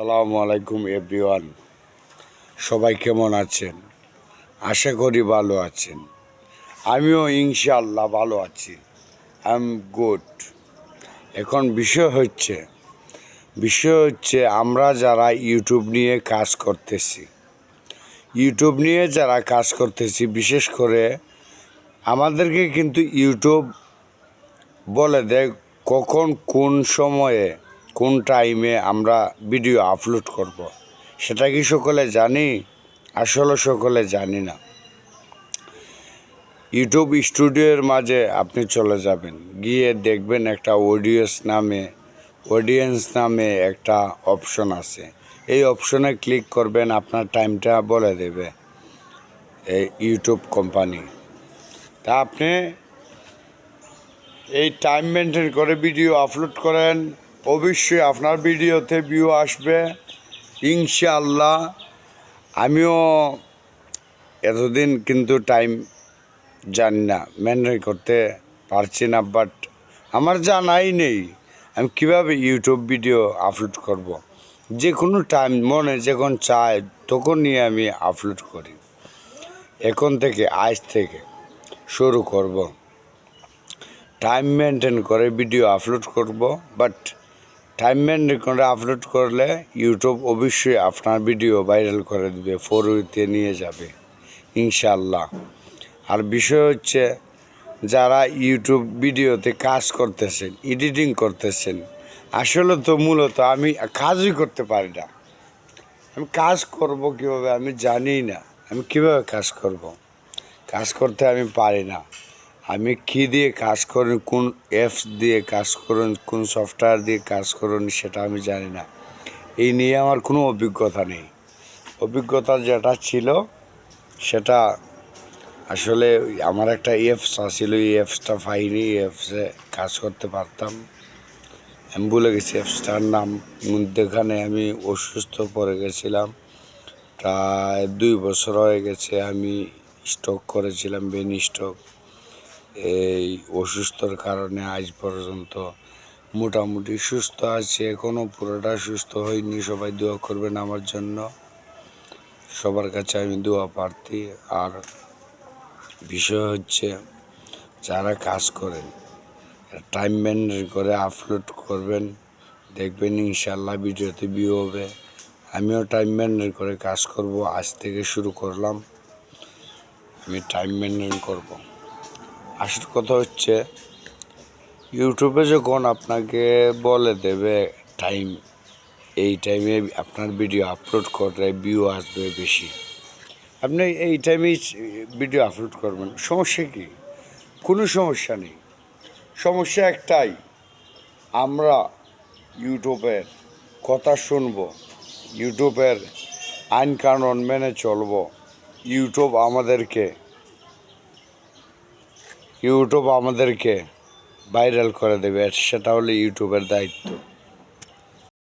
সালামু আলাইকুম এভরিওয়ান সবাই কেমন আছেন? আশা করি ভালো আছেন। আমিও ইনশাআল্লাহ ভালো আছি। আই এম গুড এখন বিষয় হচ্ছে বিষয় হচ্ছে আমরা যারা ইউটিউব নিয়ে কাজ করতেছি ইউটিউব নিয়ে যারা কাজ করতেছি, বিশেষ করে আমাদেরকে কিন্তু ইউটিউব বলে দেয় কখন কোন সময়ে কোন টাইমে আমরা ভিডিও আপলোড করব। সেটা কি সকলে জানি? আসলে সকলে জানি না। ইউটিউব স্টুডিওর মাঝে আপনি চলে যাবেন। গিয়ে দেখবেন একটা অডিয়েন্স নামে অডিয়েন্স নামে একটা অপশন আছে। এই অপশনে ক্লিক করবেন, আপনার টাইমটা বলে দেবে এই ইউটিউব কোম্পানি তা আপনি এই টাইম মেনটেন করে ভিডিও আপলোড করেন। অবশ্যই আপনার ভিডিওতে ভিউ আসবে, ইনশাআল্লাহ। আমিও এতদিন কিন্তু টাইম জানি না মেনটেন করতে পারছি না বাট আমার জানাই নেই আমি কীভাবে ইউটিউব ভিডিও আপলোড করব। যে কোনো টাইম মনে যখন চায় তখন নিয়ে আমি আপলোড করি। এখন থেকে, আজ থেকে শুরু করব। টাইম মেনটেন করে ভিডিও আপলোড করব বাট টাইম করে আপলোড করলে ইউটিউব অবশ্যই আপনার ভিডিও ভাইরাল করে দেবে ফরওয়েতে নিয়ে যাবে ইনশাল্লাহ আর বিষয় হচ্ছে, যারা ইউটিউব ভিডিওতে কাজ করতেছেন এডিটিং করতেছেন, আসলে তো মূলত আমি কাজই করতে পারি না। আমি কাজ করব কীভাবে আমি জানি না, আমি কীভাবে কাজ করব? কাজ করতে আমি পারি না। আমি কী দিয়ে কাজ করুন, কোন অ্যাপস দিয়ে কাজ করুন, কোন সফটওয়্যার দিয়ে কাজ করুন সেটা আমি জানি না। এই নিয়ে আমার কোনো অভিজ্ঞতা নেই। অভিজ্ঞতা যেটা ছিল, সেটা আসলে আমার একটা অ্যাপস আসছিল এই অ্যাপসটা পাইনি, এই অ্যাপসে কাজ করতে পারতাম। আমি ভুলে গেছি অ্যাপসটার নাম। মধ্যেখানে আমি অসুস্থ পড়ে গেছিলাম। প্রায় দুই বছর হয়ে গেছে আমি স্টক করেছিলাম বেনি স্টক এই অসুস্থর কারণে আজ পর্যন্ত মোটামুটি সুস্থ আছে। এখনও পুরোটা সুস্থ হয়নি। সবাই দোয়া করবেন আমার জন্য। সবার কাছে আমি দোয়া প্রার্থী। আর বিষয় হচ্ছে, যারা কাজ করেন টাইম মেনটেন করে আপলোড করবেন, দেখবেন ইনশাল্লাহ ভিডিওতে ভিউ হবে। আমিও টাইম মেনটেন করে কাজ করব। আজ থেকে শুরু করলাম। আমি টাইম মেনটেন করব। আসল কথা হচ্ছে, ইউটিউবে যখন আপনাকে বলে দেবে টাইম এই টাইমে আপনার ভিডিও আপলোড করলে ভিউ আসবে বেশি। আপনি এই টাইমেই ভিডিও আপলোড করবেন। সমস্যা কি? কোনো সমস্যা নেই। সমস্যা একটাই, আমরা ইউটিউবের কথা শুনব, ইউটিউবের আইন কানুন মেনে চলব, ইউটিউব আমাদেরকে ইউটিউব আমাদেরকে ভাইরাল করে দেবে সেটা হলো ইউটিউবের দায়িত্ব।